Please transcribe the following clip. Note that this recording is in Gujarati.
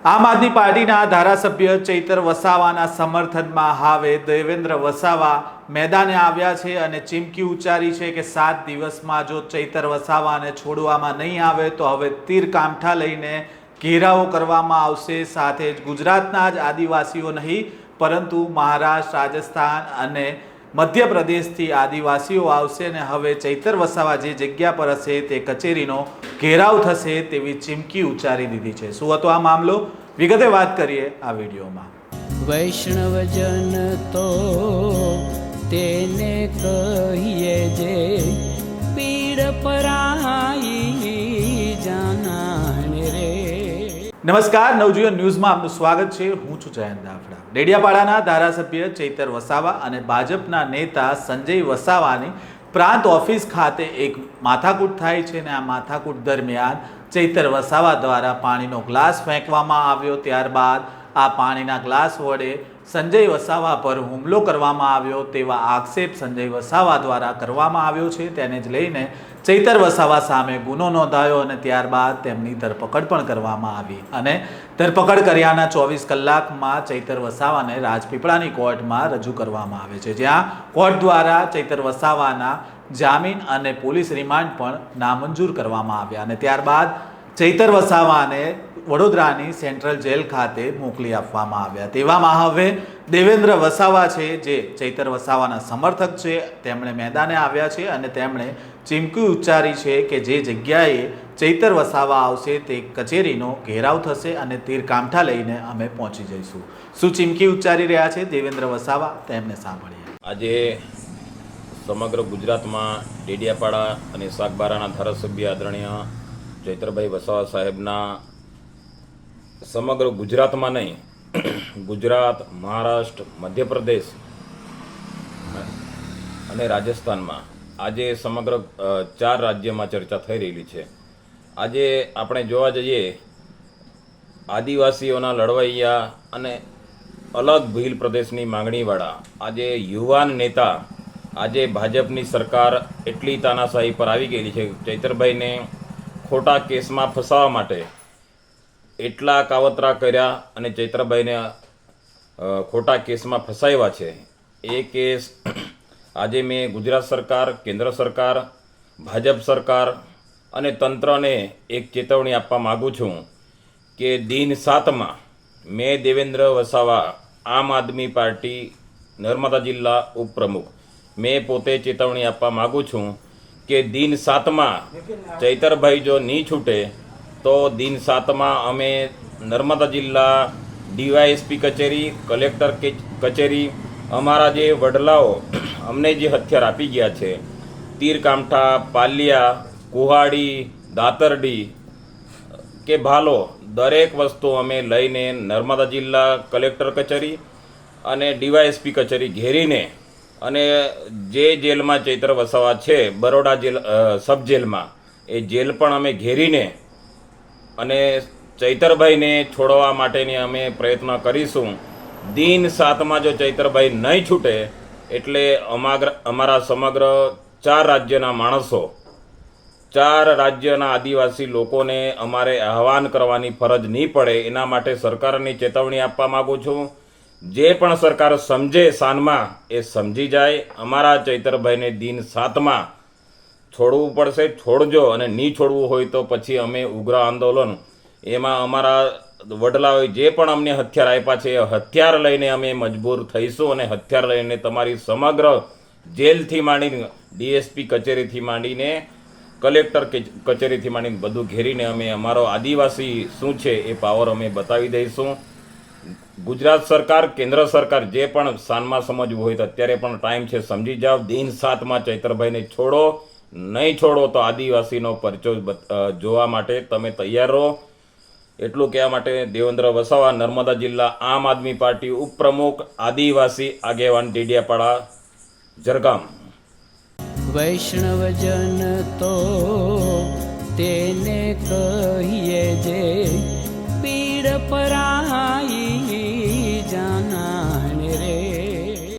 આમ આદમી પાર્ટીના ધારાસભ્ય ચૈતર વસાવાના સમર્થનમાં હવે દેવેન્દ્ર વસાવા મેદાને આવ્યા છે અને ચીમકી ઉચ્ચારી છે કે સાત દિવસમાં જો ચૈતર વસાવાને છોડવામાં નહીં આવે તો હવે તીર કામઠા લઈને ઘેરાવો કરવામાં આવશે. સાથે જ ગુજરાતના જ આદિવાસીઓ નહીં, પરંતુ મહારાષ્ટ્ર, રાજસ્થાન અને મધ્યપ્રદેશથી આદિવાસીઓ આવશે અને હવે ચૈતર વસાવા જે જગ્યા પર હશે તે કચેરીનો ઘેરાવ થશે તેવી ચીમકી ઉચ્ચારી દીધી છે. શું હતો આ મામલો? વિગતે વાત કરીએ આ વિડીયોમાં. વૈષ્ણવજન તો તેને કહીએ જે પીડ પરાઈ નમસ્કાર, નવજીવન ન્યૂઝમાં આપનું સ્વાગત છે. હું છું જયંત દાફડા. ડેડિયાપાડાના ધારાસભ્ય ચૈતર વસાવા અને ભાજપના નેતા સંજય વસાવાની પ્રાંત ઓફિસ ખાતે એક માથાકૂટ થાય છે અને આ માથાકૂટ દરમિયાન ચૈતર વસાવા દ્વારા પાણીનો ગ્લાસ ફેંકવામાં આવ્યો. ત્યારબાદ આ પાણીના ગ્લાસ વડે સંજય વસાવા પર હુમલો કરવામાં આવ્યો તેવા આક્ષેપ સંજય વસાવા દ્વારા કરવામાં આવ્યો છે. તેને જ લઈને ચૈતર વસાવા સામે ગુનો નોંધાયો અને ત્યારબાદ તેમની ધરપકડ પણ કરવામાં આવી અને ધરપકડ કર્યાના ચોવીસ કલાકમાં ચૈતર વસાવાને રાજપીપળાની કોર્ટમાં રજૂ કરવામાં આવે છે. જ્યાં કોર્ટ દ્વારા ચૈતર વસાવાના જામીન અને પોલીસ રિમાન્ડ પણ નામંજૂર કરવામાં આવ્યા અને ત્યારબાદ ચૈતર વસાવાને વડોદરાની સેન્ટ્રલ જેલ ખાતે મોકલી આપવામાં આવ્યા તેવામાં હવે દેવેન્દ્ર વસાવા છે, જે ચૈતર વસાવાના સમર્થક છે. તેમણે મેદાને આવ્યા છે અને તેમણે ચીમકી ઉચ્ચારી છે કે જે જગ્યાએ ચૈતર વસાવા આવશે તે કચેરીનો ઘેરાવ થશે અને તીર કામઠા લઈને અમે પહોંચી જઈશું. શું ચીમકી ઉચ્ચારી રહ્યા છે? દેવેન્દ્ર વસાવા તેમને સાંભળીએ. આજે સમગ્ર ગુજરાતમાં ડેડિયાપાડા અને સાગબારાના ધારાસભ્ય આદરણીય ચૈત્રભાઈ વસાવા સાહેબના સમગ્ર ગુજરાતમાં નહીં, ગુજરાત, મહારાષ્ટ્ર, મધ્યપ્રદેશ અને રાજસ્થાનમાં આજે સમગ્ર ચાર રાજ્યમાં ચર્ચા થઈ રહેલી છે. આજે આપણે જોવા જઈએ, આદિવાસીઓના લડવૈયા અને અલગ ભીલ પ્રદેશની માંગણીવાળા આજે યુવાન નેતા, આજે ભાજપની સરકાર એટલી તાનાશાહી પર આવી ગયેલી છે. ચૈતરભાઈને ખોટા કેસમાં ફસાવા માટે એટલા કાવતરા કર્યા અને ચૈત્રભાઈને ખોટા કેસમાં ફસાવ્યા છે. એ કેસ આજે મેં ગુજરાત સરકાર, કેન્દ્ર સરકાર, ભાજપ સરકાર અને તંત્રને એક ચેતવણી આપવા માગું છું કે દિન સાતમાં મેં દેવેન્દ્ર વસાવા આમ આદમી પાર્ટી, નર્મદા જિલ્લા ઉપપ્રમુખ, મેં પોતે ચેતવણી આપવા માગું છું કે દિન સાતમાં ચૈતરભાઈ જો નહીં છૂટે, તો દિન સાતમાં અમે નર્મદા જિલ્લા ડીવાયએસપી કચેરી, કલેક્ટર કચેરી, અમારા જે વડલાઓ અમને જે હથિયાર આપી ગયા છે, તીરકામઠા, પાલિયા, કુહાડી, દાતરડી કે ભાલો, દરેક વસ્તુ અમે લઈને નર્મદા જિલ્લા કલેક્ટર કચેરી અને ડીવાયએસપી કચેરી ઘેરીને અને જે જેલમાં ચૈત્ર વસાવા છે, બરોડા જેલ સબ જેલમાં, એ જેલ પણ અમે ઘેરીને અને ચૈતરભાઈને છોડવા માટેની અમે પ્રયત્ન કરીશું. દિન સાતમાં જો ચૈતરભાઈ નહીં છૂટે, એટલે અમાગ્ર, અમારા સમગ્ર ચાર રાજ્યના માણસો, ચાર રાજ્યના આદિવાસી લોકોને અમારે આહવાન કરવાની ફરજ નહીં પડે. એના માટે સરકારની ચેતવણી આપવા માગું છું. જે પણ સરકાર સમજે સાનમાં, એ સમજી જાય. અમારા ચૈતરભાઈને દિન સાતમાં છોડવું પડશે, છોડજો અને નહીં છોડવું હોય તો પછી અમે ઉગ્ર આંદોલન. એમાં અમારા વડલાઓએ જે પણ અમને હથિયાર આપ્યા છે, એ હથિયાર લઈને અમે મજબૂર થઈશું અને હથિયાર લઈને તમારી સમગ્ર જેલથી માંડીને, ડીએસપી કચેરીથી માંડીને, કલેક્ટર કચેરીથી માંડીને બધું ઘેરીને અમે અમારો આદિવાસી શું છે એ પાવર અમે બતાવી દઈશું. ગુજરાત સરકાર, કેન્દ્ર સરકાર જે પણ સાનમાં સમજવું હોય તો અત્યારે પણ ટાઈમ છે. સમજી જાઓ. દિન સાતમાં ચૈત્રભાઈને છોડો. નહીં છોડો તો આદિવાસીનો પરચો જોવા માટે તમે તૈયાર રહો. એટલું કહેવા માટે દેવેન્દ્ર વસાવા, નર્મદા જિલ્લા આમ આદમી પાર્ટી ઉપપ્રમુખ, આદિવાસી આગેવાન ડેડિયાપાડા, જરગામ. વૈષ્ણવજન તો તેને કહીએ જે